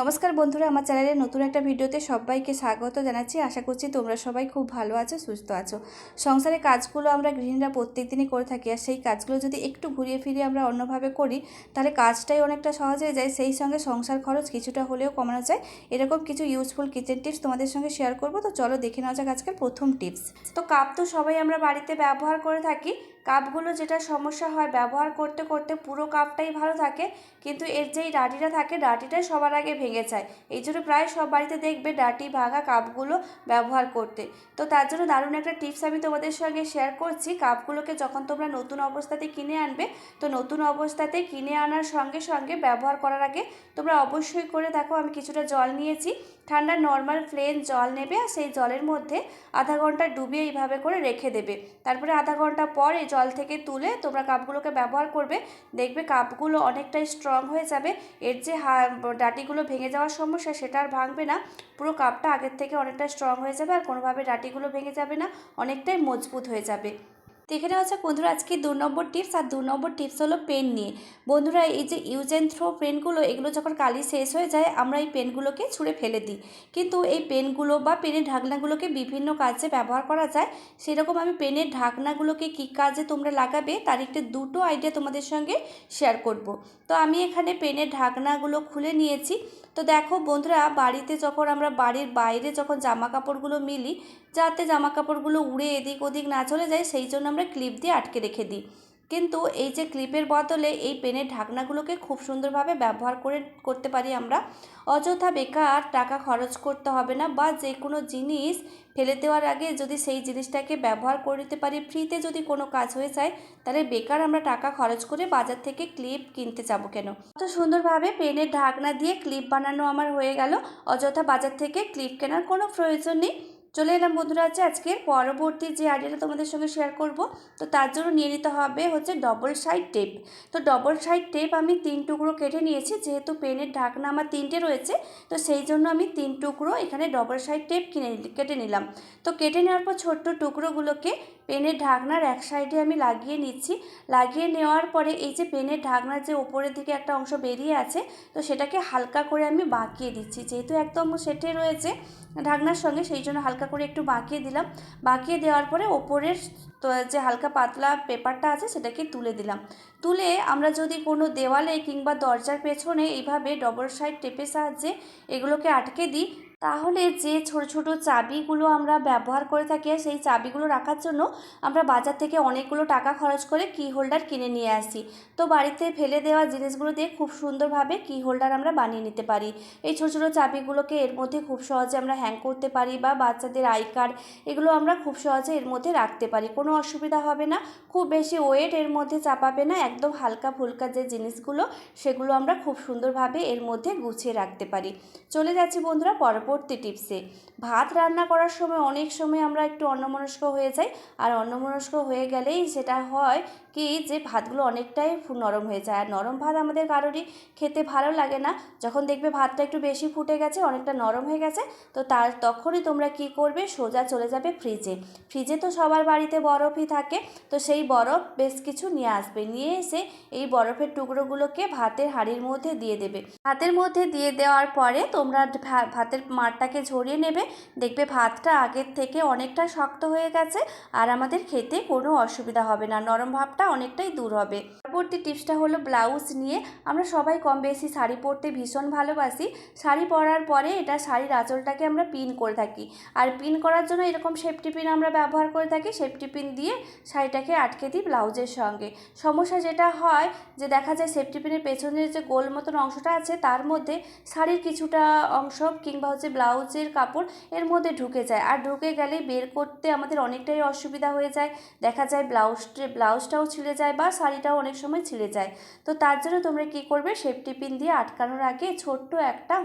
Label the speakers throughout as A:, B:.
A: নমস্কার বন্ধুরা, আমার চ্যানেলে নতুন একটা ভিডিওতে সবাইকে স্বাগত জানাচ্ছি। আশা করছি তোমরা সবাই খুব ভালো আছো, সুস্থ আছো। সংসারের কাজগুলো আমরা গৃহিণীরা প্রত্যেক দিনই করে থাকি আর সেই কাজগুলো যদি একটু ঘুরিয়ে ফিরিয়ে আমরা অন্যভাবে করি, তাহলে কাজটাই অনেকটা সহজ হয়ে যায়। সেই সঙ্গে সংসার খরচ কিছুটা হলেও কমানো যায়। এরকম কিছু ইউজফুল কিচেন টিপস তোমাদের সঙ্গে শেয়ার করব। তো চলো দেখে নেওয়া যাক আজকের প্রথম টিপস তো কাপ তো সবাই আমরা বাড়িতে ব্যবহার করে থাকি। কাপগুলো যেটা সমস্যা হয়, ব্যবহার করতে করতে পুরো কাপটাই ভালো থাকে। কিন্তু এর যেই ডাটিটা থাকে, ডাটিটাই সবার আগে ভেঙে যায়। এই জন্য প্রায় সব বাড়িতে দেখবে ডাটি ভাঙা কাপগুলো ব্যবহার করতে। তো তার জন্য দারুণ একটা টিপস আমি তোমাদের সঙ্গে শেয়ার করছি। কাপগুলোকে যখন তোমরা নতুন অবস্থাতে কিনে আনবে, তো নতুন অবস্থাতে কিনে আনার সঙ্গে সঙ্গে ব্যবহার করার আগে তোমরা অবশ্যই করে দেখো, আমি কিছুটা জল নিয়েছি। ঠান্ডা নর্মাল প্লেন জল নেবে আর সেই জলের মধ্যে আধা ঘণ্টা ডুবিয়ে এইভাবে করে রেখে দেবে। তারপরে আধা ঘণ্টা পর এই জল থেকে তুলে তোমরা কাপগুলোকে ব্যবহার করবে। দেখবে কাপগুলো অনেকটাই স্ট্রং হয়ে যাবে, এর যে ডাটিগুলো ভেঙে যাওয়ার সমস্যা সেটা আর ভাঙবে না। পুরো কাপটা আগের থেকে অনেকটা স্ট্রং হয়ে যাবে আর কোনোভাবে ডাটিগুলো ভেঙে যাবে না, অনেকটাই মজবুত হয়ে যাবে। তো এখানে হচ্ছে বন্ধুরা, আজকে দু নম্বর টিপস আর দু নম্বর টিপস হলো পেন নিয়ে। বন্ধুরা, এই যে ইউজ অ্যান্ড থ্রো পেনগুলো এগুলো যখন কালি শেষ হয়ে যায়, আমরা এই পেনগুলোকে ছুঁড়ে ফেলে দিই। কিন্তু এই পেনগুলো বা পেনের ঢাকনাগুলোকে বিভিন্ন কাজে ব্যবহার করা যায়। সেরকম আমি পেনের ঢাকনাগুলোকে কী কাজে তোমরা লাগাবে, তার একটি দুটো আইডিয়া তোমাদের সঙ্গে শেয়ার করব। তো আমি এখানে পেনের ঢাকনাগুলো খুলে নিয়েছি। তো দেখো বন্ধুরা, বাড়িতে যখন আমরা বাড়ির বাইরে যখন জামা কাপড়গুলো মিলি যাতে জামা কাপড়গুলো উড়ে এদিক ওদিক না চলে যায়, সেই জন্য আমরা ক্লিপ দিয়ে আটকে রেখে দিই। কিন্তু এই যে ক্লিপের বদলে এই পেনের ঢাকনাগুলোকে খুব সুন্দরভাবে ব্যবহার করে করতে পারি আমরা। অযথা বেকার, টাকা খরচ করতে হবে না বা যে কোনো জিনিস ফেলে দেওয়ার আগে যদি সেই জিনিসটাকে ব্যবহার করে নিতে পারি, ফ্রিতে যদি কোনো কাজ হয়ে যায়, তাহলে বেকার আমরা টাকা খরচ করে বাজার থেকে ক্লিপ কিনতে যাব কেন? তো সুন্দরভাবে পেনের ঢাকনা দিয়ে ক্লিপ বানানো আমার হয়ে গেল। অযথা বাজার থেকে ক্লিপ কেনার কোনো প্রয়োজন নেই। চলে এলাম বন্ধুরা আছে আজকে পরবর্তী যে আইডিয়াটা তোমাদের সঙ্গে শেয়ার করব, তো তার জন্য নিয়ে নিতে হবে হচ্ছে ডবল সাইড টেপ তো ডবল সাইড টেপ আমি তিন টুকরো কেটে নিয়েছি, যেহেতু পেনের ঢাকনা আমার তিনটে রয়েছে, তো সেই জন্য আমি তিন টুকরো এখানে ডবল সাইড টেপ কিনে কেটে নিলাম। তো কেটে নেওয়ার পর ছোট্ট টুকরোগুলোকে পেনের ঢাকনার এক সাইডে আমি লাগিয়ে নিচ্ছি। লাগিয়ে নেওয়ার পরে এই যে পেনের ঢাকনার যে ওপরের দিকে একটা অংশ বেরিয়ে আছে, তো সেটাকে হালকা করে আমি বাঁকিয়ে দিচ্ছি, যেহেতু একদম সেটে রয়েছে ঢাকনার সঙ্গে সেই জন্য হালকা করে একটু বাঁকিয়ে দিলাম। বাঁকিয়ে দেওয়ার পরে ওপরের যে হালকা পাতলা পেপারটা আছে সেটাকে তুলে দিলাম। তুলে আমরা যদি কোনো দেওয়ালে কিংবা দরজার পেছনে এইভাবে ডবল সাইড টেপের সাহায্যে এগুলোকে আটকে দিই তাহলে যে ছোট ছোট চাবিগুলো আমরা ব্যবহার করে থাকি সেই চাবিগুলো রাখার জন্য আমরা বাজার থেকে অনেকগুলো টাকা খরচ করে কি হোল্ডার কিনে নিয়ে আসি। তো বাড়িতে ফেলে দেওয়া জিনিসগুলো দিয়ে খুব সুন্দরভাবে কি হোল্ডার আমরা বানিয়ে নিতে পারি। এই ছোটো ছোটো চাবিগুলোকে এর মধ্যে খুব সহজে আমরা হ্যাং করতে পারি বা বাচ্চাদের আই কার্ড এগুলো আমরা খুব সহজে এর মধ্যে রাখতে পারি। কোনো অসুবিধা হবে না। খুব বেশি ওয়েট এর মধ্যে চাপাবে না। একদম হালকা ফুলকা যে জিনিসগুলো সেগুলো আমরা খুব সুন্দরভাবে এর মধ্যে গুছিয়ে রাখতে পারি। চলে যাচ্ছি বন্ধুরা পরবর্তী টিপসে, ভাত রান্না করার সময় অনেক সময় আমরা একটু অন্যমনস্ক হয়ে যাই, আর অন্যমনস্ক হয়ে গেলেই সেটা হয় কি যে ভাতগুলো অনেকটাই নরম হয়ে যায়। আর নরম ভাত আমাদের কারোরই খেতে ভালো লাগে না। যখন দেখবে ভাতটা একটু বেশি ফুটে গেছে, অনেকটা নরম হয়ে গেছে, তো তার তখনই তোমরা কি করবে? সোজা চলে যাবে ফ্রিজে। ফ্রিজে তো সবার বাড়িতে বরফই থাকে, তো সেই বরফ বেশ কিছু নিয়ে আসবে। নিয়ে এসে এই বরফের টুকরোগুলোকে ভাতের হাঁড়ির মধ্যে দিয়ে দেবে। ভাতের মধ্যে দিয়ে দেওয়ার পরে তোমরা ভাতের মারটাকে ঝরিয়ে নেবে। দেখবে ভাতটা আগের থেকে অনেকটা শক্ত হয়ে গেছে আর আমাদের খেতে কোনো অসুবিধা হবে না, নরম ভাবটা অনেকটাই দূর হবে। পরবর্তী টিপসটা হলো ব্লাউজ নিয়ে। আমরা সবাই কম বেশি শাড়ি পরতে ভীষণ ভালোবাসি। শাড়ি পরার পরে এটা শাড়ির আঁচলটাকে আমরা পিন করে থাকি। আর পিন করার জন্য এরকম সেফটি পিন আমরা ব্যবহার করে থাকি। সেফটি পিন দিয়ে শাড়িটাকে আটকে দিই ব্লাউজের সঙ্গে। সমস্যা যেটা হয় যে দেখা যায় সেফটি পিনের পেছনের যে গোল মতন অংশটা আছে, তার মধ্যে শাড়ির কিছুটা অংশ কিংবা হচ্ছে ব্লাউজের কাপড় এর মধ্যে ঢুকে যায়। আর ঢুকে গেলে বের করতে আমাদের অনেকটাই অসুবিধা হয়ে যায়। দেখা যায় ব্লাউজ ব্লাউজটাও ছিঁড়ে যায় বা শাড়িটাও অনেক সময় ছিঁড়ে যায়। তো তার জন্য তোমরা কী করবে, সেফটি পিন দিয়ে আটকানোর আগে ছোট্ট একটা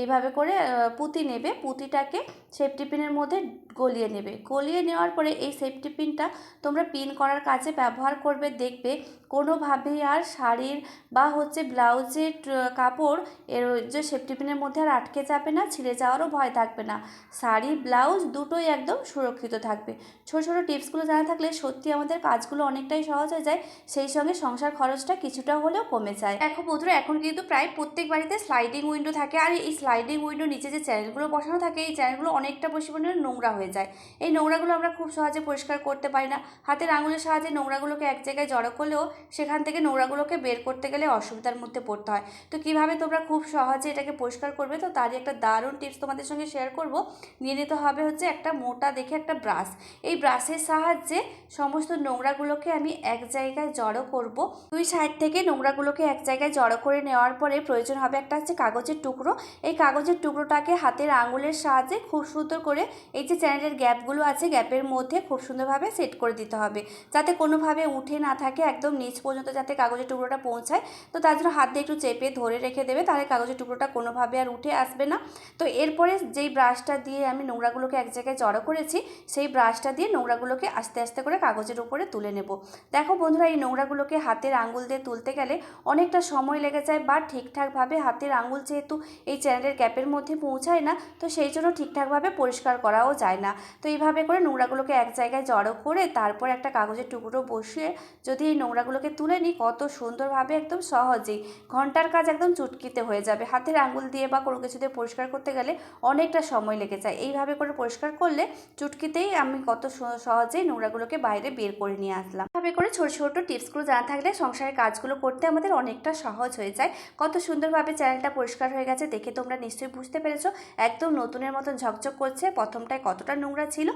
A: এইভাবে করে পুঁতি নেবে। পুঁতিটাকে সেফটি পিনের মধ্যে গলিয়ে নেবে। গলিয়ে নেওয়ার পরে এই সেফটি পিনটা তোমরা পিন করার কাজে ব্যবহার করবে, দেখবে কোনোভাবেই আর শাড়ির বা হচ্ছে ব্লাউজের কাপড় এর যে সেফটি পিনের মধ্যে আর আটকে যাবে না, ছিঁড়ে যাওয়ারও ভয় থাকবে না। শাড়ি, ব্লাউজ দুটোই একদম সুরক্ষিত থাকবে। ছোটো ছোটো টিপসগুলো জানা থাকলে সত্যি আমাদের কাজগুলো অনেকটাই সহজ হয়ে যায়, সেই সঙ্গে সংসার খরচটা কিছুটা হলেও কমে যায়। এখন বন্ধুরা, এখন কিন্তু প্রায় প্রত্যেক বাড়িতে স্লাইডিং উইন্ডো থাকে আর এই স্লাইডিং উইন্ডো নিচে যে চ্যানেলগুলো বসানো থাকে, এই চ্যানেলগুলো অনেকটা পরিমাণে নোংরা হয়ে যায়। এই নোংরাগুলো আমরা খুব সহজে পরিষ্কার করতে পারি না। হাতের আঙুলের সাহায্যে নোংরাগুলোকে এক জায়গায় জড়ো করলেও সেখান থেকে নোংরাগুলোকে বের করতে গেলে অসুবিধার মধ্যে পড়তে হয়। তো কীভাবে তোমরা খুব সহজে এটাকে পরিষ্কার করবে? তো তারই একটা দারুণ টিপস তোমাদের সঙ্গে শেয়ার করব। নিয়ে নিতে হবে হচ্ছে একটা মোটা দেখে একটা ব্রাশ এই ব্রাশের সাহায্যে সমস্ত নোংরাগুলোকে আমি এক জায়গায় জড়ো করব। দুই সাইড থেকে নোংরাগুলোকে এক জায়গায় জড়ো করে নেওয়ার পরে প্রয়োজন হবে একটা হচ্ছে কাগজের টুকরো। এই কাগজের টুকরোটাকে হাতের আঙুলের সাহায্যে খুব সুন্দর করে এই যে চ্যানেলের গ্যাপগুলো আছে গ্যাপের মধ্যে খুব সুন্দরভাবে সেট করে দিতে হবে। যাতে কোনোভাবে উঠে না থাকে, একদম নিচ পর্যন্ত যাতে কাগজের টুকরোটা পৌঁছায়, তো তার জন্য হাত দিয়ে একটু চেপে ধরে রেখে দেবে, তাহলে কাগজের টুকরোটা কোনোভাবে আর উঠে আসবে না। তো এরপরে যেই ব্রাশটা দিয়ে আমি নোংরাগুলোকে এক জায়গায় জড়ো করেছি, সেই ব্রাশটা দিয়ে নোংরাগুলোকে আস্তে আস্তে করে কাগজের উপরে তুলে নেব। দেখো বন্ধুরা, এই নোংরাগুলোকে হাতের আঙুল দিয়ে তুলতে গেলে অনেকটা সময় লেগে যায় বা ঠিকঠাকভাবে হাতের আঙুল যেহেতু এই চ্যানেলের গ্যাপের মধ্যে পৌঁছায় না, তো সেই জন্য ঠিকঠাকভাবে পরিষ্কার করাও যায় না। তো এইভাবে করে নোংরাগুলোকে এক জায়গায় জড়ো করে তারপর একটা কাগজের টুকরো বসিয়ে যদি এই নোংরাগুলোকে তুলে নিই, কত সুন্দরভাবে একদম সহজেই। ঘণ্টার কাজ একদম চুটকিতে হয়ে যাবে। হাতের আঙুল দিয়ে বা কোনো কিছু দিয়ে পরিষ্কার করতে গেলে অনেকটা সময় লেগে যায়। এইভাবে করে পরিষ্কার করলে চুটকিতেই আমি কত সহজেই নোংরাগুলোকে বাইরে বের করে নিয়ে আসলাম। এভাবে করে ছোটো ছোটো টিপসগুলো জানা থাকলে সংসারের কাজগুলো করতে আমাদের অনেকটা সহজ হয়ে যায়। কত সুন্দরভাবে চ্যানেলটা পরিষ্কার হয়ে গেছে দেখে তোমরা নিশ্চয়ই বুঝতে পেরেছ। একদম নতুনের মতন ঝকঝক করছে। প্রথমটায় কতটা নোংরা ছিল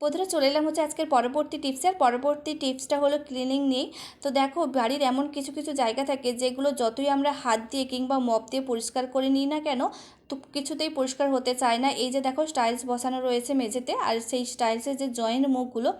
A: বন্ধুরা চলে এলাম হচ্ছে আজকের পরবর্তী টিপস আর পরবর্তী টিপসটা হলো ক্লিনিং নিয়ে তো দেখো, বাড়ির এমন কিছু কিছু জায়গা থাকে যেগুলো যতই আমরা হাত দিয়ে কিংবা মপ দিয়ে পরিষ্কার করে নিই না কেন তো কিছুতেই পরিষ্কার হতে চায় না। এই যে দেখো স্টাইলস বসানো রয়েছে মেঝেতে আর সেই স্টাইলসের যে জয়েন্ট মুখগুলো,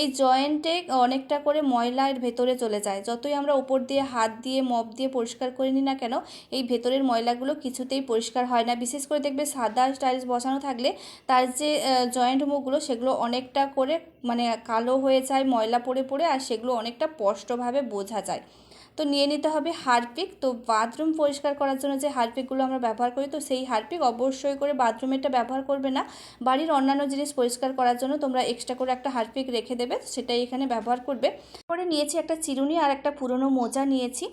A: এই জয়েন্টে অনেকটা করে ময়লা এর ভেতরে চলে যায়। যতই আমরা উপর দিয়ে হাত দিয়ে, মপ দিয়ে পরিষ্কার করে নিই না কেন, এই ভেতরের ময়লাগুলো কিছুতেই পরিষ্কার হয় না। বিশেষ করে দেখবে সাদা স্টাইলস বসানো থাকলে তার যে জয়েন্ট মুখগুলো সেগুলো অনেকটা করে মানে কালো হয়ে যায়, ময়লা পড়ে পড়ে আর সেগুলো অনেকটা স্পষ্টভাবে বোঝা যায়। তো নিয়ে নিতে হবে হারপিক। তো বাথরুম পরিষ্কার করার জন্য যে হারপিকগুলো আমরা ব্যবহার করি, তো সেই হারপিক অবশ্যই করে বাথরুমেরটা ব্যবহার করবে না। বাড়ির অন্যান্য জিনিস পরিষ্কার করার জন্য তোমরা এক্সট্রা করে একটা হারপিক রেখে দেবে, সেটাই এখানে ব্যবহার করবে। পরে নিয়েছি একটা চিরুনি আর একটা পুরনো মোজা নিয়েছি।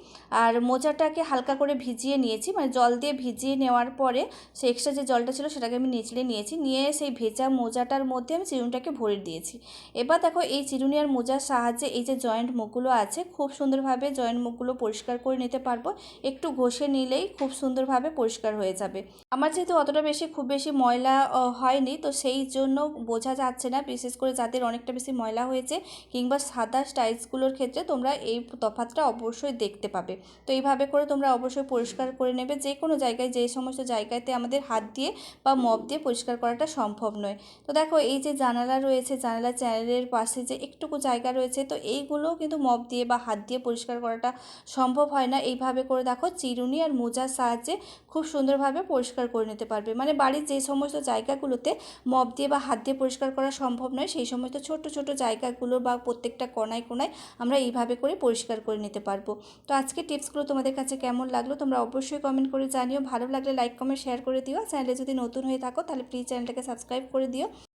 A: আর মোজাটাকে হালকা করে ভিজিয়ে নিয়েছি মানে জল দিয়ে ভিজিয়ে নেওয়ার পরে সেই এক্সট্রা যে জলটা ছিল সেটাকে আমি নিচড়ে নিয়েছি। নিয়ে সেই ভেজা মোজাটার মধ্যে আমি চিরুনিটাকে ভরে দিয়েছি। এবার দেখো এই চিরুনি আর মোজার সাহায্যে এই যে জয়েন্ট মুখগুলো আছে, খুব সুন্দরভাবে জয়েন্ট মুখগুলো পরিষ্কার করে নিতে পারব। একটু ঘষে নিলেই খুব সুন্দরভাবে পরিষ্কার হয়ে যাবে। আমার যেহেতু অতটা বেশি, খুব বেশি ময়লা হয়নি, তো সেই জন্য বোঝা যাচ্ছে না, বিশেষ করে যাদের অনেকটা বেশি ময়লা হয়েছে কিংবা সাদা স্টাইলসগুলোর ক্ষেত্রে তোমরা এই তফাতটা অবশ্যই দেখতে পাবে। তো এইভাবে করে তোমরা অবশ্যই পরিষ্কার করে নেবে, যে কোনো জায়গায়, যে সমস্ত জায়গাতে আমাদের হাত দিয়ে বা মপ দিয়ে পরিষ্কার করাটা সম্ভব নয়। তো দেখো, এই যে জানালা রয়েছে, জানালা চ্যানেলের পাশে যে একটুকু জায়গা রয়েছে, তো এইগুলোও কিন্তু মপ দিয়ে বা হাত দিয়ে পরিষ্কার করাটা সম্ভব হয় না। এইভাবে করে দেখো চিরুনি আর মোজার সাহায্যে খুব সুন্দরভাবে পরিষ্কার করে নিতে পারবে। মানে বাড়ির যে সমস্ত জায়গাগুলোতে মপ দিয়ে বা হাত দিয়ে পরিষ্কার করা সম্ভব নয়, সেই সমস্ত ছোট ছোট জায়গাগুলো বা প্রত্যেকটা কোনায় কোনায় আমরা এইভাবে করে পরিষ্কার করে নিতে পারব। তো আজকে টিপসগুলো তোমাদের কাছে কেমন লাগল তোমরা অবশ্যই কমেন্ট করে জানিও। ভালো লাগলে লাইক কমেন্ট শেয়ার করে দিও। চ্যানেলে যদি নতুন হয়ে থাকো তাহলে প্লিজ চ্যানেলটাকে সাবস্ক্রাইব করে দিও।